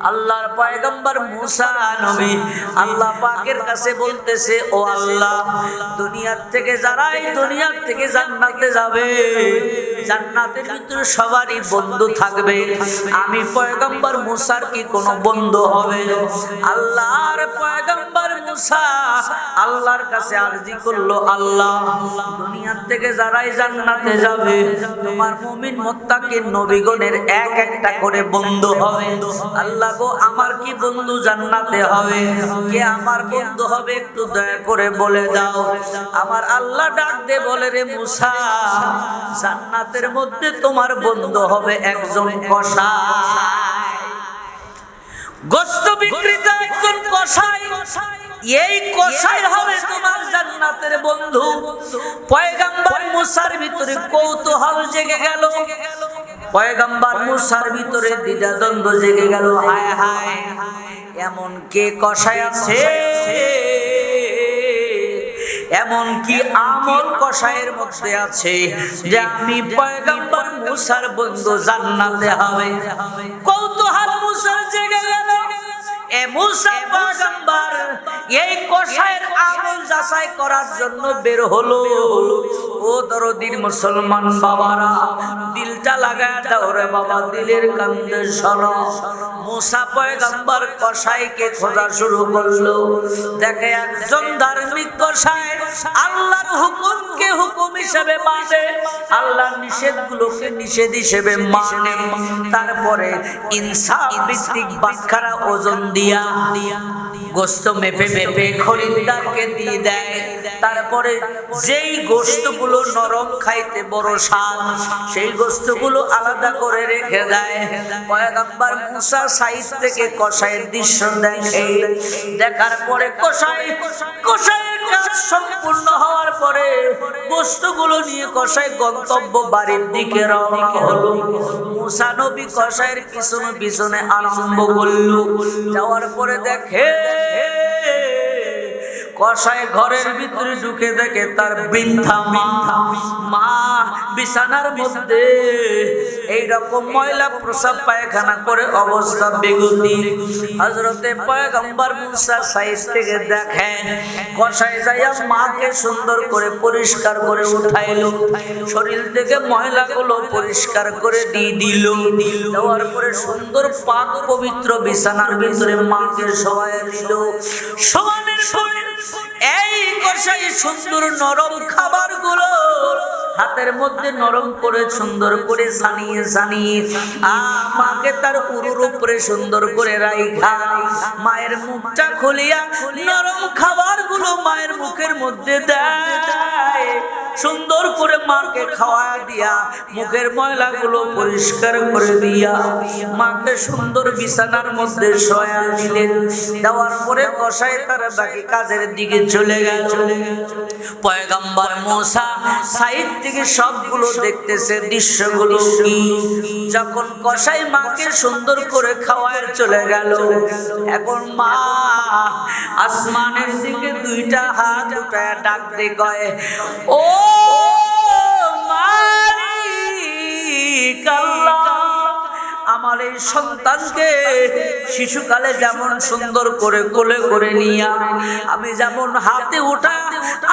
আল্লাহর পয়গম্বর মুসা নবী আল্লাহ পাকের কাছে বলতেছে, ও আল্লাহ, দুনিয়ার থেকে যারাই দুনিয়ার থেকে জান্নাতে যাবে জান্নাতের ভিতরে সবারই বন্ধু থাকবে। আমি পয়গম্বর মুসার কি কোনো বন্ধু হবে? আল্লাহর পয়গম্বর মুসা আল্লাহর কাছে আরজি করল আল্লাহ। দুনিয়ার থেকে যারাই জান্নাতে যাবে, তোমার মুমিন মোত্তাকিন নবীগণের এক একটা করে বন্ধু হবে। আল্লাহ গো, আমার কি বন্ধু জান্নাতে হবে? কে আমার বন্ধু হবে একটু দয়া করে বলে দাও। আমার আল্লাহ ডাক দে বলে রে মুসা জান্নাতের মধ্যে তোমার বন্ধু হবে একজন কষাই গোস্ত বিক্রেতা একজন কষাই এই কষাই হবে তোমার জান্নাতের বন্ধু। পয়গাম্বর মুসার ভিতরে কৌতূহল জেগে গেল। পয়গাম্বর মুসার ভিতরে দ্বিধাদ্বন্দ্ব জেগে গেল। হায় হায়, এমন কে কষাই আছে? এমন কি আমল কষায়ের মধ্যে আছে যে আমি পয়গাম্বর মুসার বন্ধু জান্নাতে হবে। কৌতূহল মুসার জেগে গেল। এই কষায়ের আমল যাচাই করার জন্য বের হলো। ও মুসলমান বাবারা, দিলটা লাগায় দাও রে বাবা, দিলের কান্দে শোনো মুসা পয়গাম্বর কষাইকে খোঁজা শুরু করল। দেখে একজন ধার্মিক কষাই আল্লাহর হুকুমকে হুকুম হিসেবে মানে। নিষেধ হিসেবে মানে। তারপরে ইনসাফ ভিত্তিক ওজন দিয়া গোস্ত মেপে মেপে খরিদ্দারকে দিয়ে দেয়। তারপরে যেই গোস্তগুলো নরম খাইতে বড় স্বাদ। সেই গোস্তগুলো আলাদা করে রেখে দেয়। পয়গাম্বার মুসা সাইজ থেকে কষাইয়ের দৃশ্য দেখে। দেখার পরে কষাই কষাইয়ের সম্পূর্ণ হওয়ার পরে গোস্তগুলো নিয়ে গন্তব্য বাড়ির দিকে হলো। পিছনে পিছনে আরম্ভ করল। যাওয়ার পরে দেখে কষায় ঘরের ভিতরে ঢুকে দেখে তার বৃদ্ধা মা বিছানার মধ্যে এই রকম ময়লা প্রসাব পায়খানা করে অবস্থা বেগুনি হজরতে পয়গম্বর মুসা সাইজ থেকে দেখেন কষায় যাইয়া মাকে সুন্দর করে পরিষ্কার করে উঠাইল। শরীর থেকে ময়লাগুলো পরিষ্কার করে দিয়ে দিল। দেওয়ার পরে সুন্দর পাক পবিত্র বিছানার ভিতরে মাকে সবাই দিল। সমানের এই কষাই সুন্দর নরম খাবারগুলো হাতের মধ্যে নরম করে সুন্দর করে সানিয়ে সানিয়ে মাকে তার উরুর উপরে সুন্দর করে রাইখা। মায়ের মুখটা খুলিয়া নরম খাবারগুলো মায়ের মুখের মধ্যে দেয়। সুন্দর করে মাকে খাওয়া দিয়া, মুখের ময়লাগুলো পরিষ্কার করে দিয়া, মাকে সুন্দর বিছানার মধ্যে সয়া দিলেন। দেওয়ার পরে কষাই তার বাকি কাজের দিকে চলে গেল। পয়গাম্বার মশা সাইড থেকে সবগুলো দেখতেছে, দৃশ্যগুলো কি? যখন কষাই মাকে সুন্দর করে খাওয়ায় চলে গেল, এখন মা আসমানের দিকে দুইটা হাত উঠায় ডাক দিয়ে কয়, ও আমার এই সন্তানকে শিশুকালে যেমন সুন্দর করে কোলে করে নিয়া আমি যেমন হাতে উঠা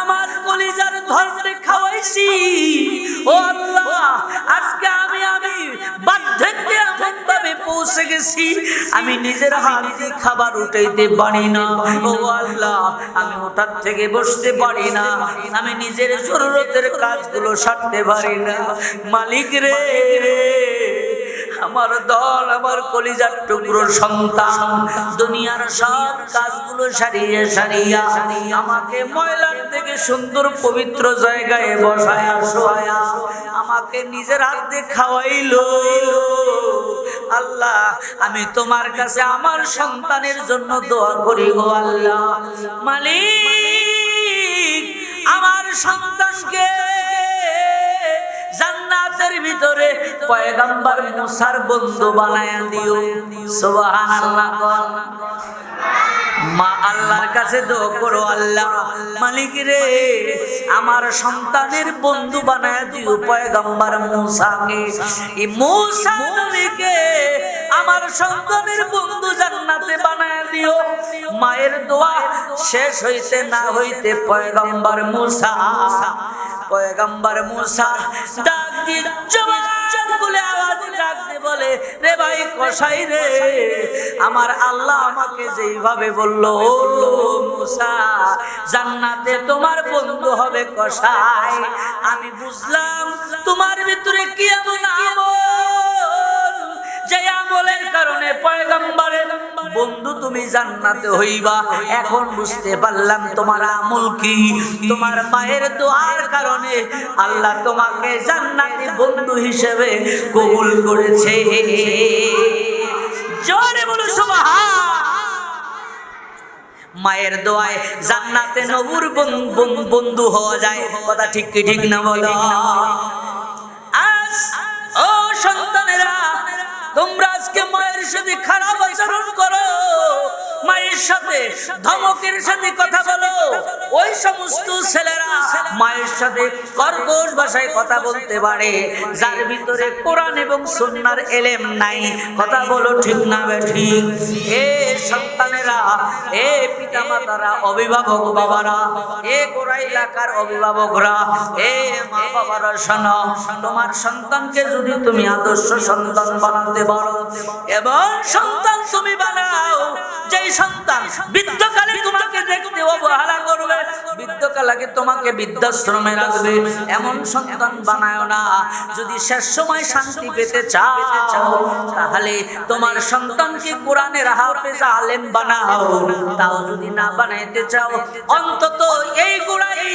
আমার কলিজার ধরতে খাওয়াইছি। ও আল্লাহ, আজকে পৌঁছে গেছি। আমি খাবার উঠাইতে পারি না। আমি থেকে বসতে পারি না। আমি কাজগুলো সারতে পারি না। মালিক রে। আমার দল, আমার কলিজার টুকরো সন্তান, দুনিয়ার সব কাজগুলো সারিয়ে সারিয়া আমাকে ময়লার থেকে সুন্দর পবিত্র জায়গায় বসায়া শোয়া আমাকে নিজের হাতে খাওয়াইলো। আল্লাহ, আমি তোমার কাছে আমার সন্তানের জন্য দোয়া করি গো আল্লাহ। মালিক, আমার সন্তানকে ভিতরে মুসার বন্ধু বানায়া দিও। মা আল্লাহর কাছে করো, আল্লাহ মালিক রে, আমার সন্তানের বন্ধু বানায় দিও পয়গম্বর মুসাকে। এই মুসা আমার সন্তানের বন্ধু মায়ের দোয়া শেষ হইতে না হইতে পয়গম্বর মুসা পয়গম্বর মুসা কসাই রে? আমার আল্লাহ আমাকে যেইভাবে বলল মুসা, জান্নাতে তোমার বন্ধু হবে কসাই। আমি বুঝলাম, তোমার ভিতরে কি এমন আমল? যে কারণে পয়গম্বরের বন্ধু তুমি জান্নাতে হইবা। এখন বুঝতে পারলাম তোমার আমল কি। তোমার মায়ের দোয়ার কারণে আল্লাহ তোমাকে জান্নাতি বন্ধু হিসেবে কবুল করেছে। জোরে বলো সুবহান। মায়ের দোয়ায় জান্নাতে নবুর বন- বন- বন্ধু হওয়া যায়। কথা ঠিক কি, ঠিক না বলো? ধমকের সাথে কথা বলো। ওই সমস্ত ছেলেরা মায়ের সাথে কর্কশ ভাষায় কথা বলতে পারে। যার ভিতরে কোরআন এবং সুন্নার এলেম নাই। কথা বলো ঠিক না ঠিক? এ সন্তানেরা, এ পিতামাতারা, অভিভাবক বাবারা, এ গোড়া এলাকার অভিভাবকরা, এ মা বাবারা শোনো, তোমার সন্তানকে যদি তুমি আদর্শ সন্তান বানাতে পারো, এবং সন্তান তুমি বানাও, যেই সন্তান বৃদ্ধকালে তোমাকে দেখতে অবহেলা করবে বৃদ্ধকালে তোমাকে বৃদ্ধাশ্রমে রাখবে। এমন সন্তান বানায় না। যদি শেষ সময় শান্তি পেতে চাও, তাহলে তোমার সন্তানকে কোরআনের হাফেজ আলেম বানাও। তাও যদি না বানাইতে চাও, অন্তত এই গুড়াই এই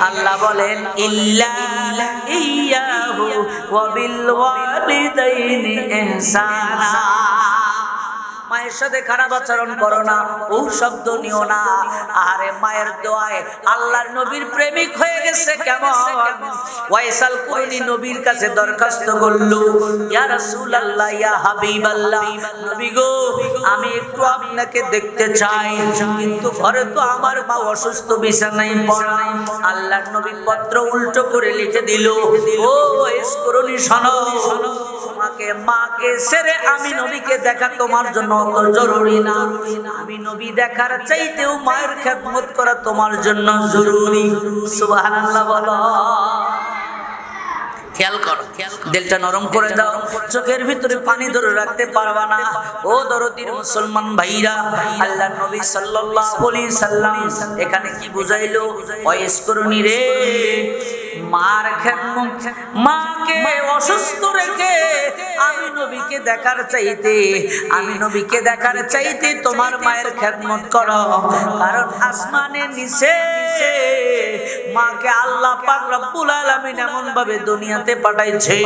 আল্লাহ বলেন ইল্লা ইয়াহু ওয়া বিল ওয়ালিদাইনি ইহসানা মায়ের সাথে খারাপ আচরণ করো না ও শব্দ নিও না। আরে মায়ের দোয়ায় আল্লাহর নবীর প্রেমিক হয়ে গেছে কেমন? ওয়াইসাল কুরনি নবীর কাছে দরখাস্ত করল, ইয়া রাসূলুল্লাহ, ইয়া হাবিবাল্লাহ, নবী গো, আমি একটু আপনাকে দেখতে চাই, কিন্তু ঘরে তো আমার মা অসুস্থ, বিছানায় পড়া। আল্লাহর নবী পত্র উল্টো করে লিখে দিল, ও এসকরণী শোনো তোমাকে মাকে ছেড়ে আমি নবীকে দেখা তোমার জন্য অত জরুরি না। আমি নবী দেখার চাইতেও মায়ের খেদমত করা তোমার জন্য জরুরি। সুবহানাল্লাহ বলো। খেয়াল করো দিলটা নরম করে দাও। চোখের ভিতরে পানি ধরে রাখতে পারবা না। ও দরদির মুসলমান ভাইরা আল্লাহ নবী সাল্লাল্লাহু আলাইহি সাল্লাম এখানে কি বুঝাইলো? ওয়াইস করুনি রে। মার খেদমত মাকে অসুস্থ রেখে আমি নবীকে দেখার চাইতে, আমি নবীকে দেখার চাইতে তোমার মায়ের খেদমত করো। কারণ আসমানের নিচে মাকে আল্লাহ পাক রব্বুল আলামিন এমন ভাবে দুনিয়াতে পাঠাইছে।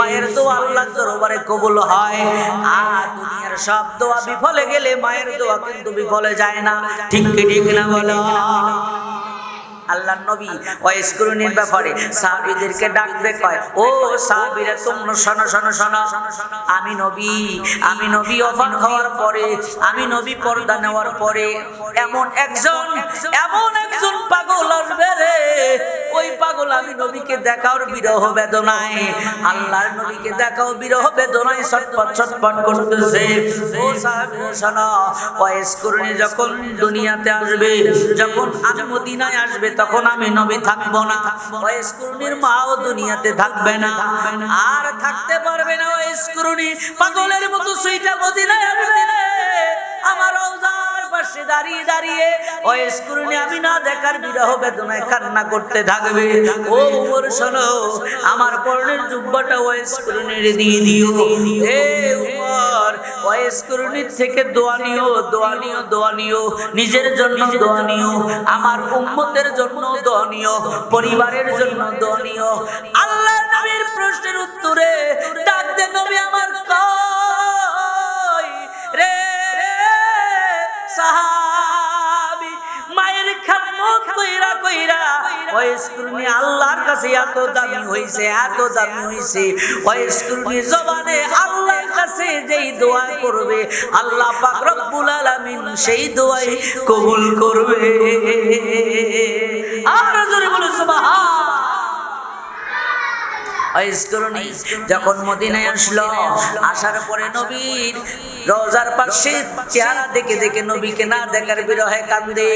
মায়ের দোয়া আল্লাহ দরবারে কবুল হয়। আর দুনিয়ার সব দোয়া বিফলে গেলে মায়ের দোয়া কিন্তু বিফলে যায় না। ঠিক ঠিক না বলো? আল্লাহ নবী ওয়াইস করুনির ব্যাপারে সাহাবীদেরকে ডাকবে, কয়, ও সাহাবীরা, তোমরা শোনো শোনো শোনো। আমি নবী আমি নবী অফান হওয়ার পরে, আমি নবী পর্দা নেওয়ার পরে এমন একজন এমন একজন পাগল আসবে রে। ওই পাগল আমি নবীকে দেখার বিরহ বেদনায়, আল্লাহর নবীকে দেখাও বিরহ বেদনায় ছটপট ছটপট করতেছে। ও সাহাবীরা, শোনো ওয়াইস করুনি যখন দুনিয়াতে আসবে, যখন আমি মদিনায় আসবে তখন আমি নবী থাকব না। ওয়াইস করুনির মাও দুনিয়াতে থাকবে না। আর থাকতে পারবে না ওই করুনি পাগলের মতো সুইটা মদিনায় আসবে। আমার রওজার পাশে দাঁড়িয়ে দাঁড়িয়ে ওয়াইস করুনি আমি না দেখার বিরহ বেদনায় কান্না করতে থাকবে। ও উপর শোনো, আমার পরনের জুব্বাটা ওয়াইস করুনির দিয়ে দিও। এ উপর ওয়াইস করুনির থেকে দোয়া নিও দোয়া নিও দোয়া নিও। নিজের জন্য দোয়া নিও, আমার উম্মতের জন্য দোয়া নিও, পরিবারের জন্য দোয়া নিও। আল্লাহ নবীর প্রশ্নের উত্তরে ডাক দে নবী আমার কই আল্লাহর কাছে এত দামি হইছে, এত দামি স্কুলনি জবানে আল্লাহর কাছে যেই দোয়া করবে, আল্লাহ সেই দোয়াই কবুল করবে। আর জোরে বলো সুবহান। যখন মদিনায় আসলো, আসার পরে নবীর রোজার পাশে চেহারা দেখে দেখে নবীকে না দেখার বিরহে কান্দে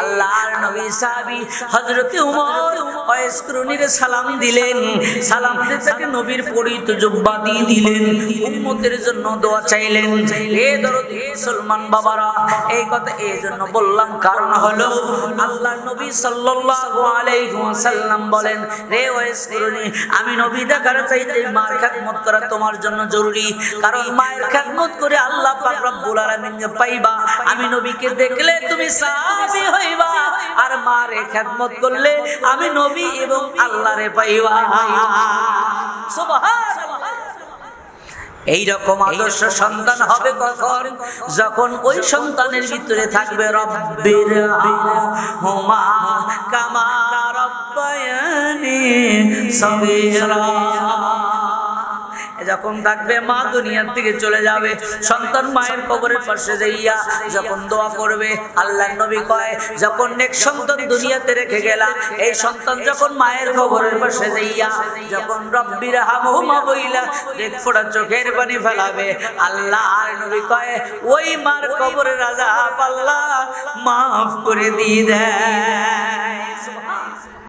আল্লাহর নবী সাহাবী হযরত উমর আইসকরণীর সালাম দিলেন। সালাম তাকে নবীর পরিত জুব্বা দিয়ে দিলেন। উম্মতের জন্য দোয়া চাইলেন। এ দরদি মুসলমান বাবারা, এই কথা এই জন্য বললাম, কারণ হলো আল্লাহর নবী সাল্লাল্লাহু আলাইহি ওয়াসাল্লাম বলেন রে ওয়াইসকরণী আমি নবী দেখার চাইতে মার খেদমত করা তোমার জন্য জরুরি। কারণ মায়ের খেদমত করে আল্লাহ পাক রব্বুল আলামিন পাইবা, আমি নবীকে দেখলে তুমি হইবা। আর মারে খেদমত করলে আমি নবী এবং আল্লাহরে পাইবা। সুবহানাল্লাহ এই রকম আদর্শ সন্তান হবে কখন? যখন ওই সন্তানের ভিতরে থাকবে রব্বির হুমা কামা রব্বায়ানি সগীরা। যখন থাকবে মা দুনিয়ার থেকে চলে যাবে, সন্তান মায়ের কবরের পাশে যাইয়া যখন দোয়া করবে, আল্লাহ নবী কয়, যখন নেক সন্তান দুনিয়াতে রেখে গেলা, এই সন্তান যখন মায়ের কবরের পাশে যাইয়া, যখন রব্বির হামহুমা বইলা দেখ ফোড়া চোখের পানি ফেলাবে, আল্লাহ আর নবী কয়, ওই মার কবরের রাজা আল্লাহ মাফ করে দিয়ে দেয়।